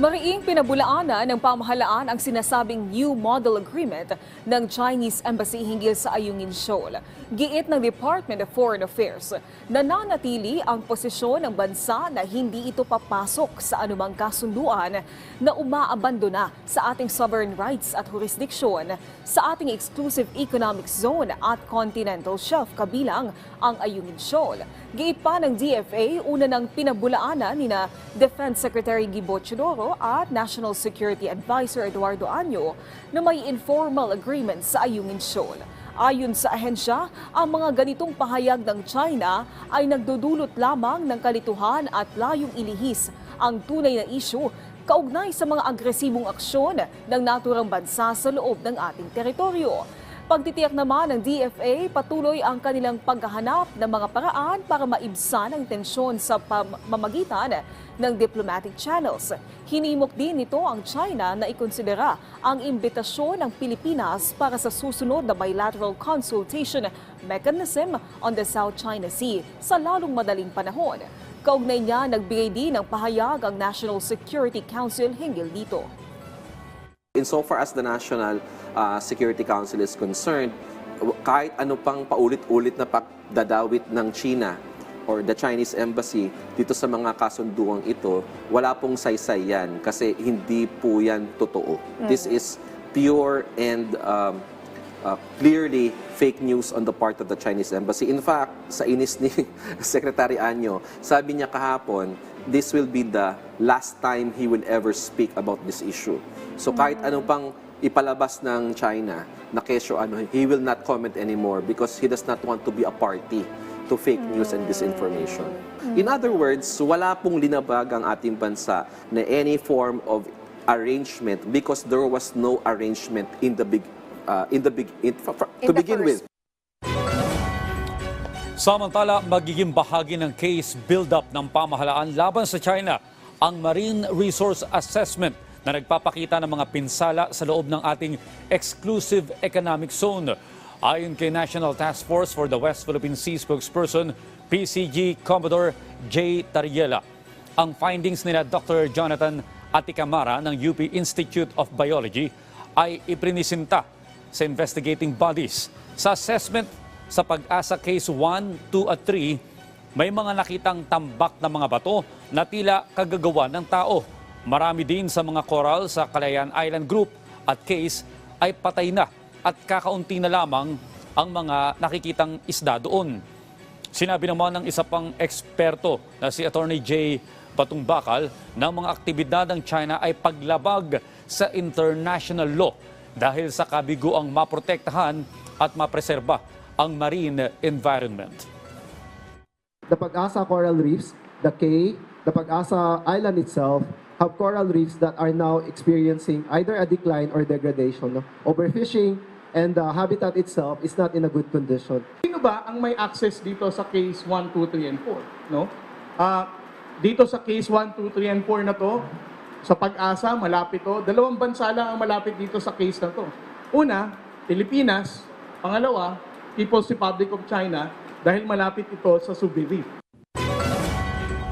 Mariing pinabulaanan ng pamahalaan ang sinasabing New Model Agreement ng Chinese Embassy hinggil sa Ayungin Shoal. Giit ng Department of Foreign Affairs, nananatili ang posisyon ng bansa na hindi ito papasok sa anumang kasunduan na umaabandona sa ating sovereign rights at jurisdiksyon sa ating exclusive economic zone at continental shelf kabilang ang Ayungin Shoal. Giit pa ng DFA, una ng pinabulaanan ni na Defense Secretary Gibo Chodoro at National Security Advisor Eduardo Anyo na may informal agreement sa Ayungin Shoal. Ayon sa ahensya, ang mga ganitong pahayag ng China ay nagdudulot lamang ng kalituhan at layong ilihis ang tunay na isyu kaugnay sa mga agresibong aksyon ng naturang bansa sa loob ng ating teritoryo. Pagtitiyak naman ng DFA, patuloy ang kanilang paghahanap ng mga paraan para maibsan ang tensyon sa pamamagitan ng diplomatic channels. Hinimok din nito ang China na ikonsidera ang imbitasyon ng Pilipinas para sa susunod na bilateral consultation mechanism on the South China Sea sa lalong madaling panahon. Kaugnay niya, nagbigay din ng pahayag ang National Security Council hinggil dito. Insofar as the National uh, Security Council is concerned, kahit ano pang paulit-ulit na pagdadawit ng China or the Chinese Embassy dito sa mga kasunduang ito, wala pong saysay yan kasi hindi po yan totoo. This is pure and um, uh, clearly fake news on the part of the Chinese Embassy. In fact, sa inis ni Secretary Anyo, sabi niya kahapon, this will be the last time he will ever speak about this issue. So kahit ano pang ipalabas ng China na kesyo ano, he will not comment anymore because he does not want to be a party to fake news and disinformation. In other words, wala pong linabag ang ating bansa na any form of arrangement because there was no arrangement in the big uh, in the big in, In to the begin with. Samantala, magiging bahagi ng case build-up ng pamahalaan laban sa China ang Marine Resource Assessment na nagpapakita ng mga pinsala sa loob ng ating exclusive economic zone. Ayon kay National Task Force for the West Philippine Sea spokesperson, PCG Commodore J. Tariela. Ang findings nila Dr. Jonathan Aticamara ng UP Institute of Biology ay iprinisinta sa investigating bodies. Sa assessment sa pag-asa case 1, 2 at 3, may mga nakitang tambak na mga bato na tila kagagawa ng tao. Marami din sa mga coral sa Calayan Island Group at case ay patay na at kakaunti na lamang ang mga nakikitang isda doon. Sinabi naman ng isa pang eksperto na si Attorney J. Patong Bakal na mga aktibidad ng China ay paglabag sa international law dahil sa kabiguang maprotektahan at mapreserba ang marine environment. the Pag-asa coral reefs, the K, the Pag-asa island itself, have coral reefs that are now experiencing either a decline or degradation. No? Overfishing and the habitat itself is not in a good condition. Sino ba ang may access dito sa case 1, 2, 3, and 4? No? Ah, dito sa case 1, 2, 3, and 4 na to, sa pag-asa, malapit to. Dalawang bansa lang ang malapit dito sa case na to. Una, Pilipinas. Pangalawa, People's Republic of China dahil malapit ito sa Subi Reef.